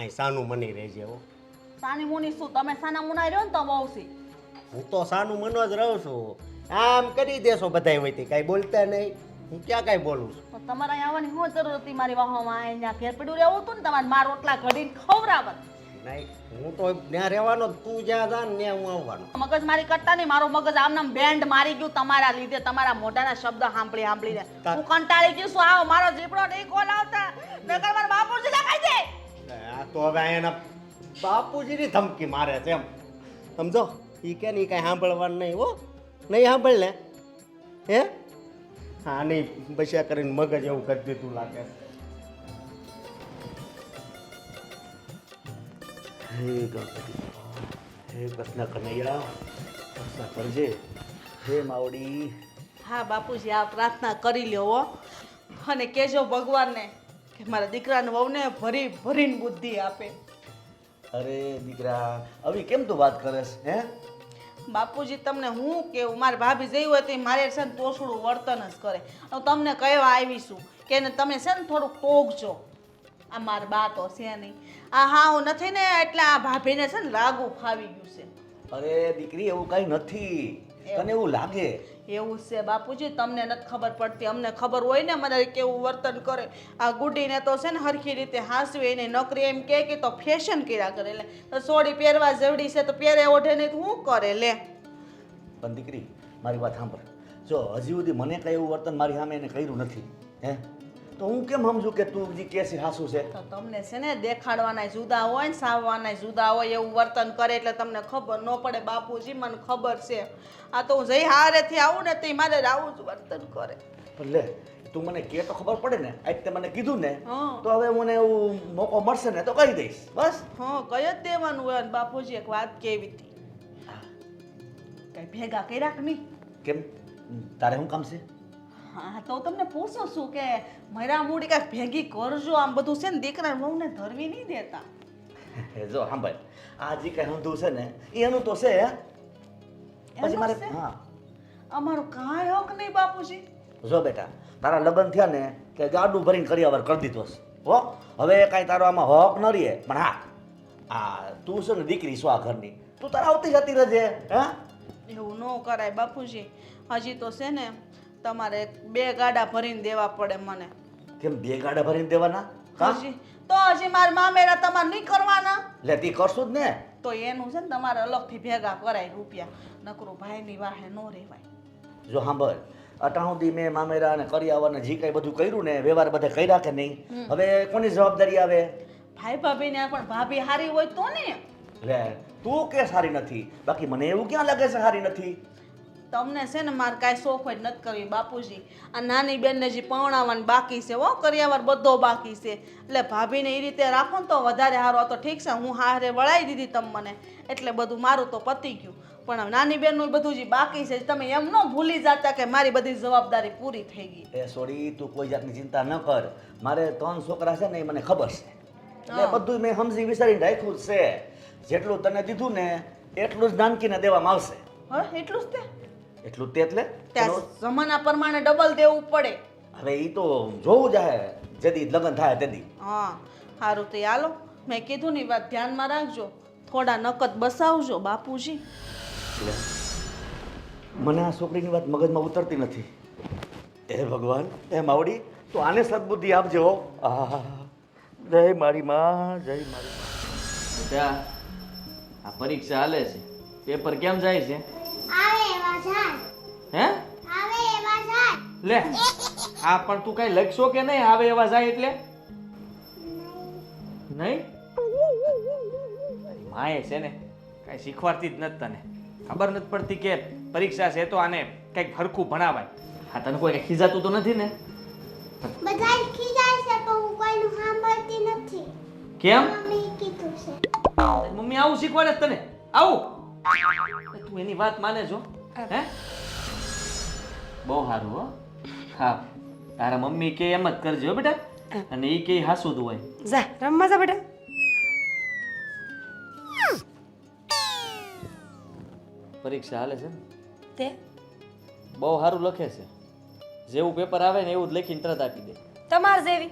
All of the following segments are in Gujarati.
અહીં સાનું મની રહેજે હો. સાની મુની શું? તમે સાના મુનાઈ રહ્યો ને તો બહુ હું તો સાનું મનો જ રહું છું. આમ કરી દેશો બધાય હોય કાંઈ બોલતા નહીં. હું ક્યાં કાંઈ બોલું છું? તમારે અહીં આવવાની શું જરૂર હતી મારી વાહોમાં? અહીંયા ઘેર પડ્યું રહેવું હતું ને તમારે માર રોટલા ઘડીને ખવડાવત નહીં હું તો ત્યાં રહેવાનો તું જ્યાં જા ને ત્યાં હું આવવાનો. મગજ મારી કરતા નહીં મારું મગજ આમનામ બેન્ડ મારી ગયું તમારા લીધે તમારા મોઢાના શબ્દ સાંભળી સાંભળીને. હું કંટાળી ગયું છું આવો મારો જીપડો નહીં ખોલાવતા નકર મારા બાપુજી દે આ તો હવે એના બાપુજીની ધમકી મારે છે એમ. સમજો? એ કે નહીં કાંઈ સાંભળવાનું નહીં હો. નહીં સાંભળ ને હે હા નહીં બસ્યા કરીને મગજ એવું કરી દીધું લાગે હે ગણપતિ હે કૃષ્ણ કનૈયા કૃષ્ણ કરજે. હે માવડી. હા, બાપુજી, આ પ્રાર્થના કરી લ્યો અને કહેજો ભગવાનને કે મારા દીકરાને વહુને ભરી ભરીને બુદ્ધિ આપે. અરે દીકરા આવી કેમ તું વાત કરેશ હે? બાપુજી તમને હું કેવું? મારી ભાભી જઈ હોય તો મારે છે ને તોસડું વર્તન જ કરે. હું તમને કહેવા આવીશું કે એને તમે છે ને થોડુંક ટોકજો આ મારા બા તો છે નહીં. આ હા હું નથી ને એટલે આ ભાભીને છે ને લાગુ ફાવી ગયું છે. અરે દીકરી એવું કાંઈ નથી. તને એવું. લાગે? એવું છે બાપુજી તમને નથી ખબર પડતી. અમને ખબર હોય ને મને કેવું વર્તન કરે. આ ગુડીને તો છે ને હરખી રીતે હાંસવે એને નોકરી એમ કે કે તો ફેશન કર્યા કરે. એટલે તો સોડી પહેરવા જવડી છે તો પહેરે ઓઢે નહીં તો શું કરે લે. પણ દીકરી મારી વાત સાંભળ. જો હજી સુધી મને કાંઈ એવું વર્તન મારી સામે એને કર્યું નથી હે? તો હું કેમ સમજુ કે તું જે કેસી હાસું છે? તો તમને છે ને દેખાડવાના જુદા હોય ને સાવવાના જુદા હોય એવું વર્તન કરે એટલે તમને ખબર ન પડે બાપુજી મને ખબર છે. આ તો હું જઈ હારેથી આવું ને તે મારે આવું જ વર્તન કરે. પણ લે તું મને કે તો ખબર પડે ને આજ તે મને કીધું ને. તો હવે મને એવું મોકો મળશે ને તો કહી દઈશ બસ. હા કહી જ દેવાનું હોય બાપુજી એક વાત કેવી હતી. કઈ ભેગા કર્યા કે નહીં? કેમ? તારે શું કામ છે? હા તો તમને પૂછું છું કે મરા મૂડી કાંઈક ભેગી કરજો આમ બધું છે ને દીકરા વહુને ધરવી નહીં દેતા. જો સાંભળ આ જે કઈ હંધું છે ને એનું તો છે પછી મારે? હા. અમારું કાંઈ હક નહીં બાપુજી. જો બેટા તારા લગ્ન થયા ને કે ગાડું ભરીને કરિયાવર કરી દીધો છે. હો હવે કાંઈ તારો આમાં હક ન રહે. પણ હા આ તું છે ને દીકરી શું આ ઘરની. તું તારા આવતી જતી રહેજે હા? એવું ન કરાય બાપુજી. હજી તો છે ને તમારે બે ગાડા ભરીને દેવા પડે મને. કેમ બે ગાડા ભરીને દેવાના? હા હજી તો હજી મારા મામેરા તમારે નહીં કરવાના? લે તી કરશું જ ને. તો એનું છે ને તમારે અલગથી ભેગા કરાય રૂપિયા. નકરું ભાઈની વાહે ન રહેવાય. જો સાંભળ અટાણુંથી મેં મામેરા અને કરિયાવર ને જે કાંઈ બધું કર્યું ને વ્યવહાર બધે કર્યા કે નહીં? હવે કોની જવાબદારી આવે? ભાઈ ભાભીને પણ ભાભી હારી હોય તો ને. લે તું કે સારી નથી? બાકી મને એવું ક્યાં લાગે છે સારી નથી? તમને છે ને મારે કાંઈ શોખ જ નથી કરવી બાપુજી. આ નાની બેનને જે પવણાવવાની બાકી છે હો કર્યાવાર બધો બાકી છે. એટલે ભાભીને એ રીતે રાખો ને તો વધારે સારો. તો ઠીક છે હું હારે વળાવી દીધી તમ મને. એટલે બધું મારું તો પતી ગયું. પણ નાની બેનનું બધું જે બાકી છે તમે એમ ન ભૂલી જતા કે મારી બધી જવાબદારી પૂરી થઈ ગઈ. એ સોરી તું કોઈ જાતની ચિંતા ન કર. મારે ત્રણ છોકરા છે ને એ મને ખબર છે. એટલે બધું મેં સમજી વિચારીને રાખ્યું છે. જેટલું તને દીધું ને એટલું જ નાનકીને દેવામાં આવશે. હા એટલું જ તે? એટલું તે એટલે? ત્યાં જમાના પ્રમાણે ડબલ દેવું પડે. હવે એ તો જોવું જાહે જેદી લગ્ન થાય તેદી હા સારું તો હાલો. મેં કીધું ની વાત ધ્યાનમાં રાખજો. થોડા નકદ બસાવજો બાપુજી. મને આ છોકરીની વાત મગજમાં ઉતરતી નથી. એ ભગવાન એમ માવડી તું આને સદબુદ્ધિ આપજો. જય મારી માં જય મારી માં. બેટા આ પરીક્ષા હાલે છે. પેપર કેમ જાય છે? આવે. એવા જાય. હે? આવે એવા જાય. લે આ પણ તું કઈ લખશો કે નહીં? આવે એવા જાય એટલે? નહીં? માએ છે ને કઈ શીખવાડતી જ નથી તને. ખબર નથી પડતી કે પરીક્ષા છે તો આને કંઈક હરખું ભણાવાય. હા તને કોઈ ખીજાતું તો નથી ને? બધા ખીજાય છે પણ હું કોઈનું સાંભળતી નથી. કેમ? મમ્મી કીધું છે. મમ્મી આવું શીખવાડે તને? આવું? તું એની વાત માને છો? હે? બહુ સારું હો. હા. તારા મમ્મી કે એમ જ કરજો બેટા. અને એ કે હાસું હોય. જા રમવા જા બેટા. પરીક્ષા હાલે છે તે? બહુ સારું લખે છે. જેવું પેપર આવે ને એવું જ લખીને તરત આપી દે. તમાર જેવી.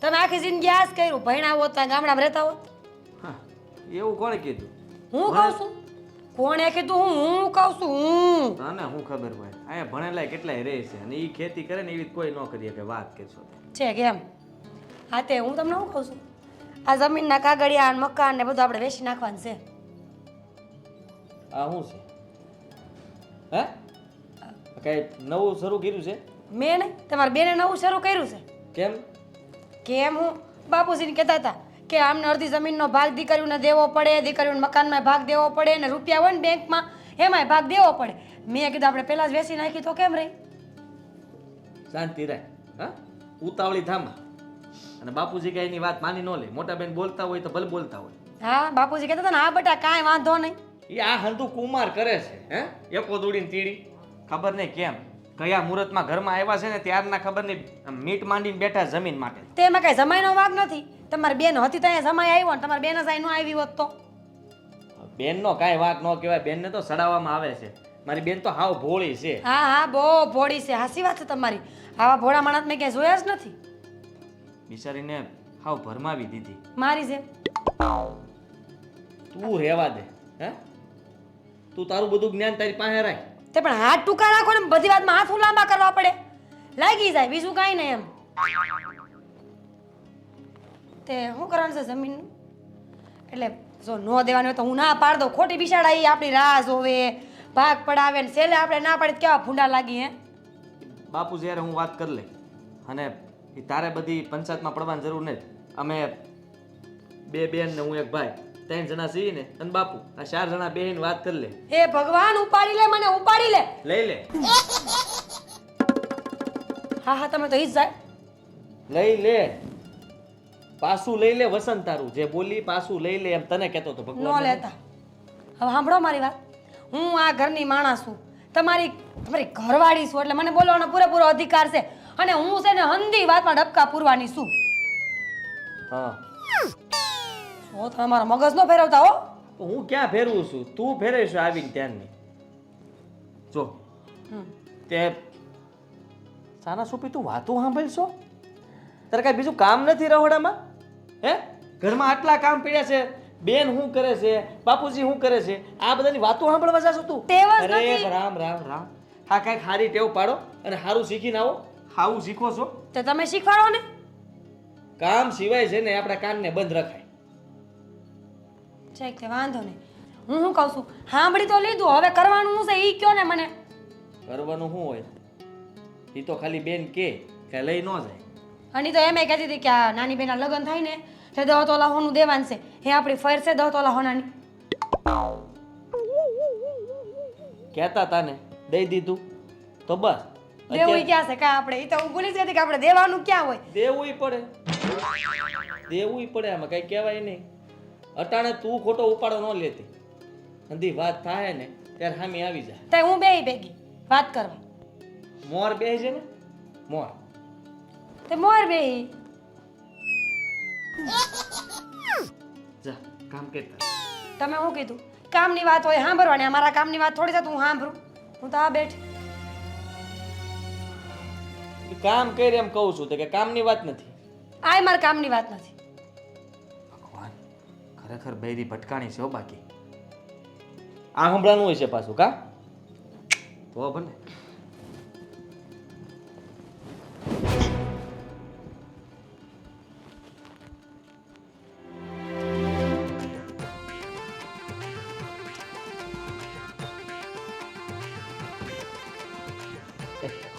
તમે આખી જિંદગી આ જ કર્યું ભણ્યા હોત ગામડામાં રહેતા હોત. હા. એવું કોણે કીધું? હું કહું છું? કોણે કીધું હું હું કહું છું હું. તને હું ખબર હોય. અહીંયા ભણેલા કેટલાય રહે છે અને એ ખેતી કરે ને એવી કોઈ ન કરીએ કે વાત કરશો છે. કેમ હા તે હું તમને શું કહું છું? આ જમીનના કાગળિયા અને મકાન ને બધું આપણે વેચી નાખવાનું છે. આ શું છે? હે? કઈ નવું શરૂ કર્યું છે? મેં નહીં તમારા બેને નવું શરૂ કર્યું છે. કેમ? કેમ? હું બાપુજીને કહેતા હતા કે આમને અડધી જમીનનો ભાગ દીકરીઓને દેવો પડે દીકરીઓને મકાનમાં ભાગ દેવો પડે ને રૂપિયા હોય ને બેંકમાં એમાંય ભાગ દેવો પડે. મેં કીધું આપણે પહેલાં જ વેચી નાખી તો કેમ રહી? શાંતિ રહે હા? ઉતાવળી થામા અને બાપુજી કઈ એની વાત માની ન લે. મોટા બેન બોલતા હોય તો ભલે બોલતા હોય. હા બાપુજી કહેતા હતા ને હા બેટા કાંઈ વાંધો નહીં. એ આ હંધુ કુમાર કરે છે હે? એકો દોડીને તીડી. ખબર નહીં કેમ. કયા મુહૂર્તમાં ઘરમાં આવ્યા છે ને ત્યારના ખબર નહીં. મીટ માંડીને બેઠા જમીન માટે. તેમાં કઈ કાંઈ જમાઈનો વાગ નથી. તમારી બેન હતી તો અહીંયા સમય આવ્યો ને તમારી બેન જ અહીં ન આવી હોત તો. બેનનો કાંઈ વાત ન કહેવાય બેનને તો સડાવવામાં આવે છે. મારી બેન તો હાવ ભોળી છે. હા હા બહુ ભોળી છે. હાસી વાત છે તમારી. આવા ભોળા માણસ મેં ક્યાંય જોયા જ નથી. બિચારીને હાવ ભરમાવી દીધી. મારી છે તું રહેવા દે હે? તું તારું બધું જ્ઞાન તારી પાસે રાખ. તે પણ હાથ ટૂંકા રાખો ને બધી વાતમાં હાથ લાંબા કરવા પડે. લાગી જાય બીજું કાંઈ નહીં એમ. તે શું કરવાનું છે જમીનનું? એટલે જો ન દેવાનું હોય તો હું ના પાડ દઉં. ખોટી બિશાળા એ આપણી રાહ જોવે ભાગ પડાવે ને છેલ્લે આપણે ના પાડી કેવા ફૂંડા લાગી હે? બાપુ જ્યારે હું વાત કરી લઈ અને એ તારે બધી પંચાયતમાં પડવાની જરૂર નથી. અમે બે બેન ને હું એક ભાઈ ત્રણ જણા સી ને અને બાપુ આ ચાર જણા બેન વાત કરી લે. હે ભગવાન ઉપાડી લે મને ઉપાડી લે. લઈ લે. હા હા તમે તો ઈ જ જાય. લઈ લે. પાછું લઈ લે વસંત તારું જે બોલી પાછું લઈ લે એમ તને કહેતો હતો ન ભગવાન લેતા. હવે સાંભળો મારી વાત. હું આ ઘરની માણસ છું. તમારી તમારી ઘરવાળી છું એટલે મને બોલવાનો પૂરેપૂરો અધિકાર છે. અને હું છે ને હંધી વાતમાં ડબકા પૂરવાની છું. હા. જો તમે મારા મગજ નો ફેરવતા હો. તો હું ક્યાં ફેરવું છું? તું ફેરવીશ આવીને ત્યારની જો. હમ. તે સાના સુપી તું વાતું સાંભળશો? તારે કાંઈ બીજું કામ નથી રહોડામાં? હે? ઘરમાં આટલા કામ પડ્યા છે. બેન શું કરે છે? બાપુજી શું કરે છે? આ બધાની વાતો સાંભળવા જાશો તું? અરે રામ રામ રામ. હા કાંઈક સારી ટેવ પાડો અને સારું શીખીને આવો. હાવું શીખો છો? તો તમે શીખવાડો ને. કામ સિવાય છે ને આપણા કાનને બંધ રખાય. છે કે વાંધો નહીં. હું શું કહું છું? સાંભળી તો લીધું. હવે કરવાનું શું છે? એ કયો ને મને. કરવાનું શું હોય? એ તો ખાલી બેન કે કે લઈ ન જાય. અને તો એમ કહેતી હતી કે આ નાની બેના લગ્ન થાય ને એટલે દહ તોલા હોનું દેવાનું છે. હે આપણી ફેર છે દહ તોલા હોનાની. કહેતા તાને દઈ દીધું. તો બસ. દેવું ક્યાં છે? કાંઈ આપણે એ તો હું ભૂલી જ હતી કે આપણે દેવાનું ક્યાં હોય. દેવું પડે. દેવું પડે આમાં કઈ કહેવાય નહીં. અટાણે તું ખોટો ઉપાડો ન લેતી. અંધી વાત થાય ને ત્યારે સામે આવી જાય. તો હું બેય ભેગી વાત કરવા. મોર બે છે ને? મોર. તે મોર બેહી. જા કામ કરતા તમે શું કીધું? કામની વાત હોય સાંભળવાની અમારા કામની વાત થોડી છે તો હું સાંભળું. હું તો આ બેઠ. કામ કરી એમ કહું છું તો કે કામની વાત નથી. આ મારા કામની વાત નથી. ભગવાન ખરેખર બૈરી ભટકાણી છે હો બાકી. આ હંભળાનું હોય છે પાછું કા? તો ભલે.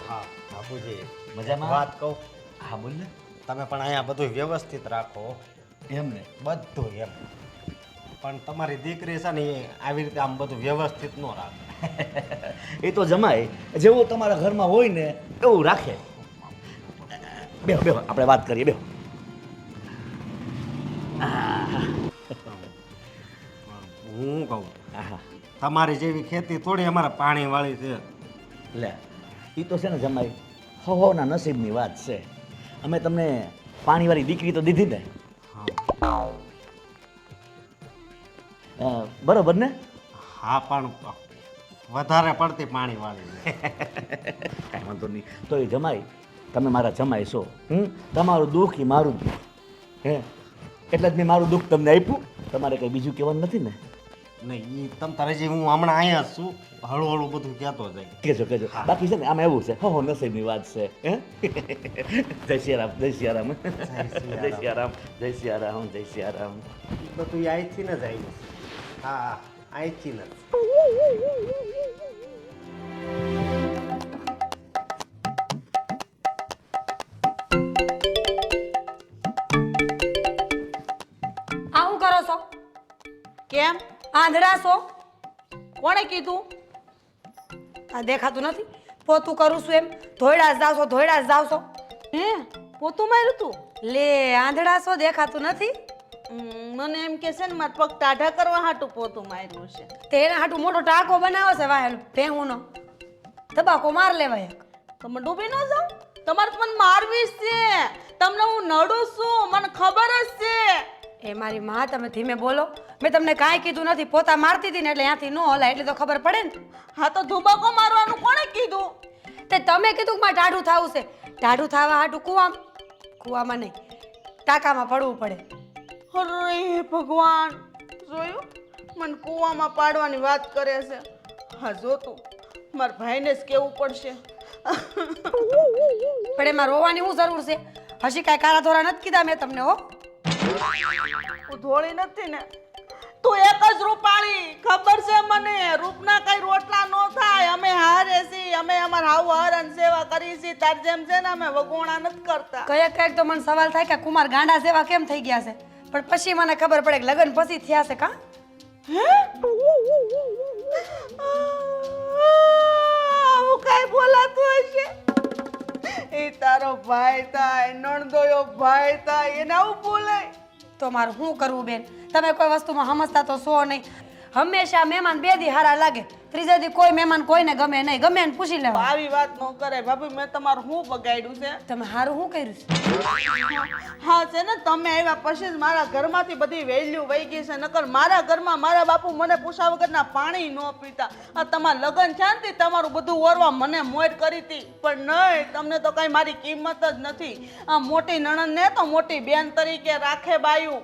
હા. બાપુજી મજામાં? વાત કહું? હા બોલ ને. તમે પણ અહીંયા બધું વ્યવસ્થિત રાખો. એમ ને? બધું એમ. પણ તમારી દીકરી છે ને એ આવી રીતે આમ બધું વ્યવસ્થિત ન રાખે. એ તો જમાય. જેવું તમારા ઘરમાં હોય ને એવું રાખે. બેહો બેહો આપણે વાત કરીએ બેહો. હું કહું આહા. તમારી જેવી ખેતી થોડી અમારે પાણીવાળી છે. લે. એ તો છે ને જમાઈ હો હોના નસીબની વાત છે. અમે તમને પાણીવાળી દીકરી તો દીધી ને? બરોબર ને? હા પણ વધારે પડતી પાણીવાળી વાંધો નહીં. તો એ જમાઈ તમે મારા જમાઈ છો હમ? તમારું દુઃખ એ મારું દુઃખ હે? એટલે જ મેં મારું દુઃખ તમને આપ્યું. તમારે કંઈ બીજું કહેવાનું નથી ને? નહીં એ તમ તારે જે હું હમણાં અહીંયા છું હળું હળું બધું કહેતો જાય. કહેજો કહેજો. બાકી છે ને આમાં એવું છે. હો હો નસીબની વાત છે હે? જય સિયારામ જય સિયારામ. જય સિયારામ. જય સિયારામ જય સિયારામ બધું અહીંથી ને જ આવ્યું હા હા અહીંથી ને આંધળા છો? કોણે કીધું? આ દેખાતું નથી. પોતું કરું છું એમ. ધોયડા જ જાવ છો ધોયડા જ જાવ છો હે? પોતું માર્યું તું? લે આંધળા છો દેખાતું નથી? મને એમ કે છે ને મારા પગ ટાઢા કરવા હાટું પોતું માર્યું છે. તે એના હાટું મોટો ટાંકો બનાવો છે વાહેલ ભેહુંનો. તબાકો માર લેવાય તો તમે ડૂબી ન જાઓ. તમારે તો મને મારવી છે. તમને હું નડું છું. મને ખબર જ છે. એ મારી માં તમે ધીમે બોલો. મેં તમને કાંઈ કીધું નથી પોતા મારતી હતી ને એટલે ત્યાંથી ન હલાય એટલે તો ખબર પડે ને. હા તો ધુબાકો મારવાનું કોણે કીધું? તે તમે કીધું કે મારે ટાઢું થવું છે. ટાઢું થવા હાટું કૂવામાં. કૂવામાં નહીં ટાંકામાં પડવું પડે. અરે ભગવાન જોયું? મને કૂવામાં પાડવાની વાત કરે છે. હા જો તું મારા ભાઈને જ કેવું પડશે. પણ એમાં રોવાની શું જરૂર છે? હજી કાંઈ કારા ધોરા નથી કીધા મેં તમને હો. હું ધોળી નથી ને? તું એક જ રૂપાળી. ખબર છે મને? રૂપના કઈ રોટલા નો થાય. અમે હારે છી અમે અમાર હાવ હરણ સેવા કરી છી તાર જેમ છે ને અમે વગોણા નથી કરતા. કયેક કયેક તો મને સવાલ થાય કે કુમાર ગાંડા સેવા કેમ થઈ ગયા છે? પણ પછી મને ખબર પડે કે લગ્ન પછી થયા છે કાં? આવું કાંઈ બોલાતું હશે? એ તારો ભાઈ થાય નણદોયો ભાઈ થાય એને આવું બોલાય? તો મારે શું કરવું બેન? તમે કોઈ વસ્તુમાં સમજતા તો છો નહીં. હંમેશા મહેમાન બે દી હારા લાગે. ત્રીજે દી કોઈ મહેમાન કોઈને ગમે નહીં. ગમે એને પૂછી લેવા આવી વાત ન કરે ભાભી મેં તમારું શું બગાડ્યું છે? તમે હારું શું કર્યું છે? હા છે ને તમે આવ્યા પછી જ મારા ઘરમાંથી બધી વેલ્યુ વહી ગઈ છે. નકર મારા ઘરમાં મારા બાપુ મને પૂછા વગરના પાણી ન પીતા. આ તમારા લગ્ન શાંતિ તમારું બધું ઓરવા મને મોર કરી હતી? પણ નહીં તમને તો કાંઈ મારી કિંમત જ નથી. આ મોટી નણંદને તો મોટી બેન તરીકે રાખે બાયું.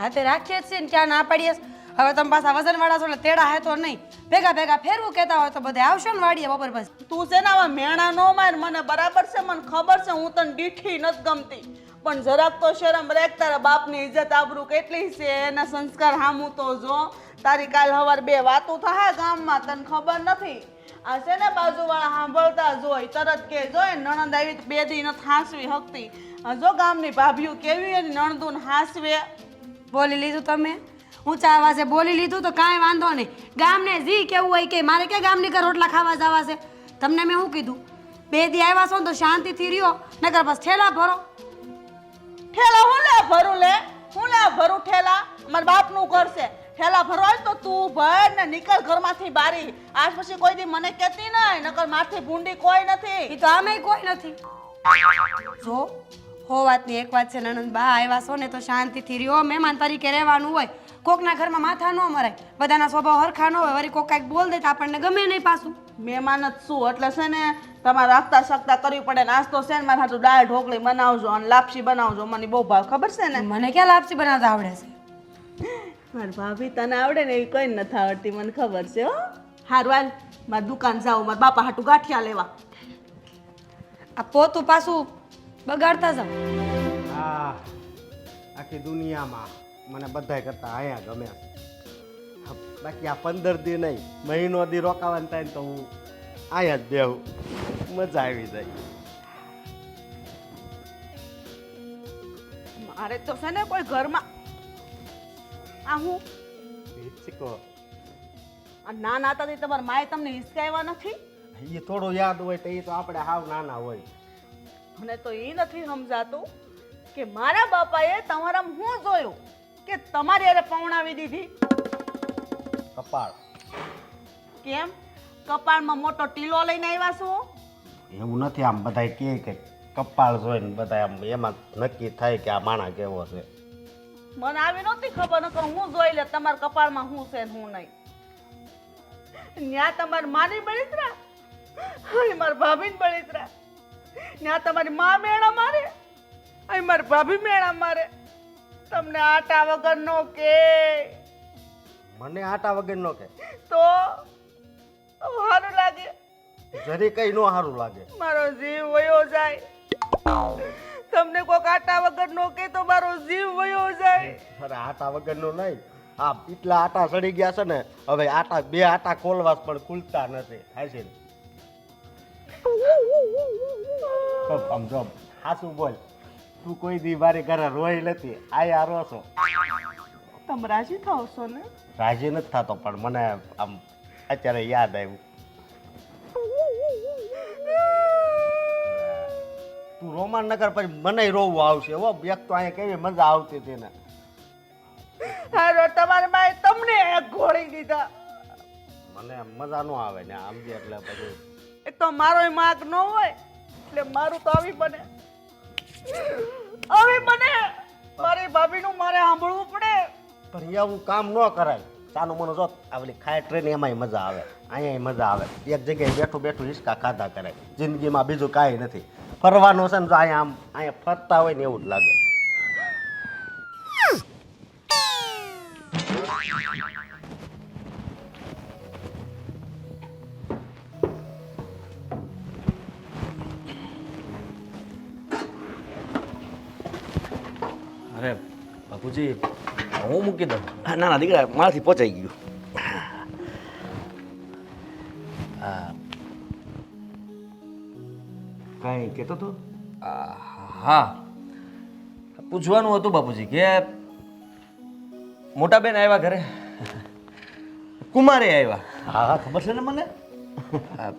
હાથે રાખીએ છીએ ને ક્યાં ના પાડીએ? હવે તમે પાછા વજનવાળા છો એટલે તેડા હે તો નહીં. ભેગા ભેગા ફેરવું કહેતા હોય તો બધે આવશો ને વાડીએ બપોર પછી. તું છે ને આવા મેણા નો માર મને બરાબર છે મને ખબર છે હું તને દીઠી નથી ગમતી. પણ જરાક તો શરમ રેખ તારા બાપની ઇજ્જત આબરૂ કેટલી છે એના સંસ્કાર હામું તો જો. તારી કાલ હવાર બે વાતો થાય ગામમાં તને ખબર નથી. આ છે ને બાજુવાળા સાંભળતા જોઈ તરત કે જોઈ નણંદ આવી બે દી નથી હાંસવી હકતી. જો ગામની ભાભીઓ કેવી એની નણંદુને હાંસવે. બોલી લીધું તમે? ઊંચા અવાજે બોલી લીધું તો કાંઈ વાંધો નહીં. ગામને જી કેવું હોય કે મારે ક્યાં ગામની ઘર રોટલા ખાવા જવા છે? તમને મેં શું કીધું? બે દી આવ્યા છો ને તો શાંતિથી રહ્યો નકર બસ ઠેલા ભરો. ઠેલા હું લે ભરું લે? હું લે ભરું ઠેલા? મારા બાપનું ઘર છે. ઠેલા ભરવા તો તું ભર ને નીકળ ઘરમાંથી બારી. આજ પછી કોઈ દી મને કહેતી નહીં નકર માથે ભૂંડી કોઈ નથી. એ તો આમે કોઈ નથી. જો હો વાતની એક વાત છે નણંદ બા આવ્યા છો ને તો શાંતિથી રહ્યો. મહેમાન તરીકે રહેવાનું હોય. કોકના ઘરમાં માથા ન મરાય બધાના સ્વભાવ હરખા ન હોય વળી કોક કાંઈક બોલ દે તો આપણને ગમે નહીં પાછું. મહેમાન જ શું? એટલે છે ને તમારે રાખતા શકતા કરવી પડે ને આજ તો છે ને મારે હાથું દાળ ઢોકળી બનાવજો અને લાપસી બનાવજો મને બહુ ભાવ ખબર છે ને? મને ક્યાં લાપસી બનાવતા આવડે છે? મારી ભાભી તને આવડે ને એવી કંઈ નથી આવડતી મને ખબર છે હો. હારવાલ મારી દુકાન જાઉં મારા બાપા હાટું ગાંઠિયા લેવા. આ પોતું પાછું બગાડતા જાઉં આ આખી દુનિયામાં. મને બધાય કરતા અહીંયા ગમે બાકી આ પંદર દી નહીં મહિનો દી રોકાવાનું થાય ને તો હું અહીંયા જ દેવું મજા આવી જાય. મારે તો છે ને કોઈ ઘરમાં આ હું? હિચકો આ નાના હતા તમારા માએ તમને હિસકાવ્યા નથી? એ થોડો યાદ હોય તો એ તો આપણે હાવ નાના હોય. મને તો એ નથી સમજાતું કે મારા બાપાએ તમારામાં હું જોયું? કે તમારી અરે પવણાવી દીધી? કપાળ. કેમ? કપાળમાં મોટો ટીલો લઈને આવ્યા છો? એવું નથી આમ બધાય કહે કે કપાળ જોઈને બધા આમ એમાં નક્કી થાય કે આ માણા કેવો છે. મને આવી નહોતી ખબર નકર હું જોઈ લે તમારા કપાળમાં શું છે ને હું નહીં. ન્યા તમારી માની બળિતરા? અહીં મારા ભાભીને બળિતરા? ન્યા તમારી મા મેળા મારે? અહીં મારી ભાભી મેણા મારે? તમને આટા વગર નો કે. મને આટા વગર નો કે? તો સારું લાગે. જરી કઈ નો સારું લાગે. મારો જીવ વયો જાય. તમને કોક આટા વગર નો કે તો મારો જીવ વયો જાય. અરે આટા વગરનો નહીં. આ એટલા આટા સડી ગયા છે ને હવે આટા બે આટા ખોલવા પણ ખુલતા નથી. ને? તો સમજો હાસું બોલ. તું કોઈ દી મારી ઘરે રોઈ નથી આય રો છો. તમે રાજી થાવ છો ને? રાજી નથી થતો પણ મને આમ અત્યારે યાદ આવ્યું. તું રોમાન નગર પછી મને રોવું આવશે હો એક તો અહીંયા કેવી મજા આવતી હતી ને. હારો તમારી માએ તમને એક ઘોડી દીધા. મને મજા ન આવે ને આમ જે એટલે પછી. એક તો મારો માગ ન હોય એટલે મારું તો આવી બને. આવી મને મારી ભાભીનું મારે સાંભળવું પડે. પણ એવું કામ ન કરાય. ચાલુ મને જો આવલી ખાય ટ્રેન એમાંય મજા આવે. અહીંયા મજા આવે. એક જગ્યાએ બેઠું બેઠું હિસકા ખાધા કરે. જિંદગીમાં બીજું કાંઈ નથી. ફરવાનું છે ને તો અહીંયા આમ અહીંયા ફરતા હોય ને એવું જ લાગે. અરે બાપુજી હું મૂકી દઉં. ના ના દીકરા મારાથી પહોંચાઈ ગયું. કાંઈ કહેતો તો? હા. પૂછવાનું હતું બાપુજી કે મોટા બેન આવ્યા ઘરે? કુમારે આવ્યા. હા હા ખબર છે ને મને? હા,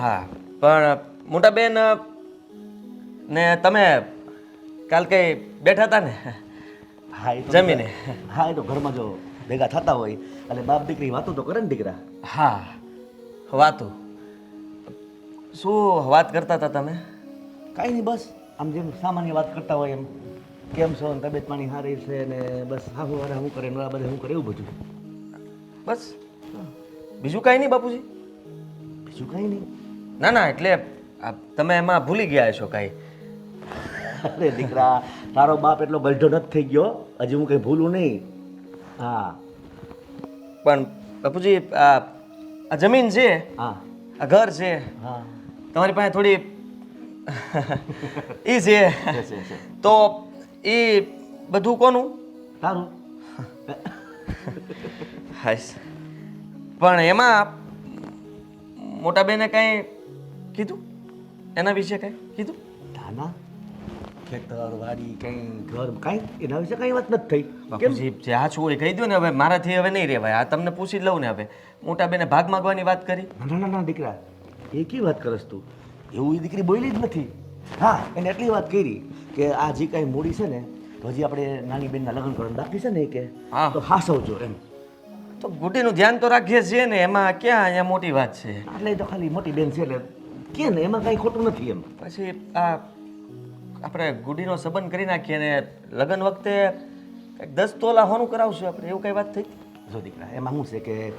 હા. પણ મોટા બેન ને તમે કાલ કઈ બેઠા હતા ને? હા એ તો જમીને. હા એ તો ઘરમાં જો ભેગા થતા હોય એટલે બાપ દીકરી વાતો તો કરે ને દીકરા. હા વાતો. શું વાત કરતા હતા તમે? કાંઈ નહીં બસ. આમ જેમ સામાન્ય વાત કરતા હોય એમ. કેમ છો ને તબિયત પાણી સારી છે ને બસ હાહુ વારે શું કરે નવા બધે શું કરે એવું બધું. બસ. બીજું કાંઈ નહીં બાપુજી? બીજું કાંઈ નહીં. ના ના એટલે તમે એમાં ભૂલી ગયા છો કાંઈ. અરે દીકરા તારો બાપ એટલો ગલઢો નથી થઈ ગયો હજી હું કંઈ ભૂલું નહીં. હા. પણ બાપુજી આ આ જમીન છે હા. આ ઘર છે હા. તમારી પાસે થોડી ઈ છે. તો એ બધું કોનું? હાઈસ. પણ એમાં મોટા બેને કાંઈ કીધું? એના વિશે કાંઈ કીધું? નાના ખેતર વાડી કંઈ ઘર કાંઈ એના વિશે કંઈ વાત નથી થઈ. બાપુજી જે આ એ કહી દો ને હવે મારાથી હવે નહીં રહેવાય. આ તમને પૂછી જ લઉં ને હવે. મોટા બેને ભાગ માગવાની વાત કરી? ના ના ના દીકરા. એ કી વાત કરસ તું? એવું એ દીકરી બોલી જ નથી. હા એને એટલી વાત કરી કે આ જે કાંઈ મૂડી છે ને તો હજી આપણે નાની બેનના લગ્ન કરવાનું બાકી છે ને કે હા. તો હાસવજો એમ. તો ગુટીનું ધ્યાન તો રાખીએ છીએ ને એમાં ક્યાં અહીંયા મોટી વાત છે? એટલે તો ખાલી મોટી બેન છે એટલે કે ને એમાં કાંઈ ખોટું નથી એમ. પછી આ આપણે ગુડીનો સંબંધ કરી નાખીએ ને લગ્ન વખતે કંઈક દસ તોલા હોનું કરાવશું આપણે એવું કઈ વાત થઈ? જો દીકરા એમાં શું છે કે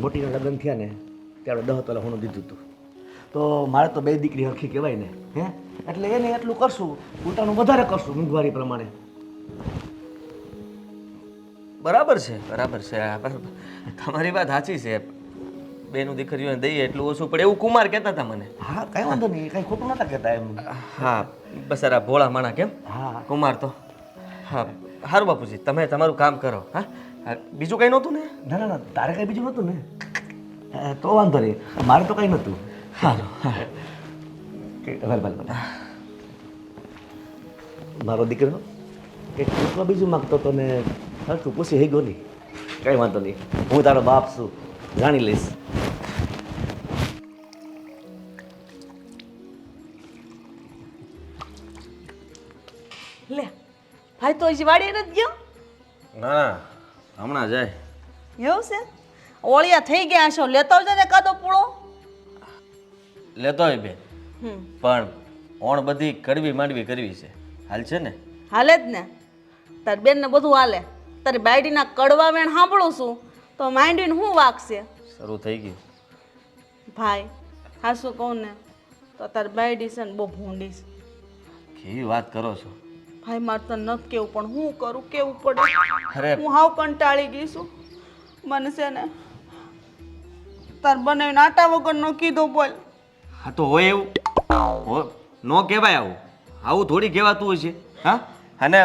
મોટીના લગ્ન થયા ને ત્યારે દહ તોલા હોનું દીધું હતું તો મારે તો બે દીકરી હરખી કહેવાય ને હે? એટલે એને એટલું કરશું પોતાનું વધારે કરશું મોંઘવારી પ્રમાણે. બરાબર છે બરાબર છે તમારી વાત સાચી છે. બેનું દીકરીઓને દઈએ એટલું ઓછું પડે. એવું કુમાર કહેતા હતા મને. હા કાંઈ વાંધો નહીં. કઈ ખોટું નતા કહેતા એમ. હા બસારા ભોળા માણા કેમ? હા. કુમાર તો. હા સારું બાપુજી તમે તમારું કામ કરો હા? બીજું કંઈ નહોતું ને? ના ના તારે કંઈ બીજું નહોતું ને? તો વાંધો નહીં. મારે તો કંઈ નહોતું. સારું ભલે ભલે ભલે. મારો દીકરો? કે કેટલો બીજું માગતો તો ને હરખું પૂછી હઈ ગયો નહીં. કાંઈ વાંધો નહીં. હું તારો બાપ છું. જાણી લઈશ. ભાઈ તો હજી વાડીએ નથી ગયો. ના ના હમણાં જાય. એવું છે? ઓળિયા થઈ ગયા છો. લેતો જ ને કાદો પૂળો. લેતો હોય બે હમ. પણ ઓણ બધી કડવી માંડવી કરવી છે. હાલ છે ને? હાલે જ ને. તારી બેનને બધું હાલે. તારી બાયડીના કડવા વેણ સાંભળું છું. તો માંડીને શું વાગશે? શરૂ થઈ ગયું. ભાઈ હા શું કહું ને તો તારી બાયડી છે ને બહુ ભૂંડી છે. કેવી વાત કરો છો? ભાઈ મારે તો નથી કેવું પણ હું કરું કેવું પડે? હું હાવ કંટાળી ગઈ છું. મને છે ને તાર બને આટા વગરનો કીધો બોલ. હા તો હોય એવું. ન કહેવાય આવું. આવું થોડી કહેવાતું હોય છે. હા? અને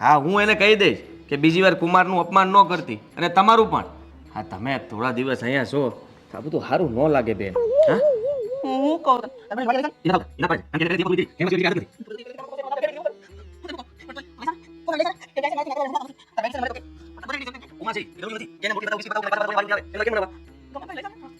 હા હું એને કહી દઈશ કે બીજી વાર કુમારનું અપમાન ન કરતી. અને તમારું પણ. હા તમે થોડા દિવસ અહીંયા છો આ બધું સારું ન લાગે બેન. હા? હું હું કહું ઉમાજી જરૂર નથી જેને મોટી બતાવું છે બતાવું બતાવું વાળી આવે એટલે કેમ રવા ગમે લઈ જાવ મને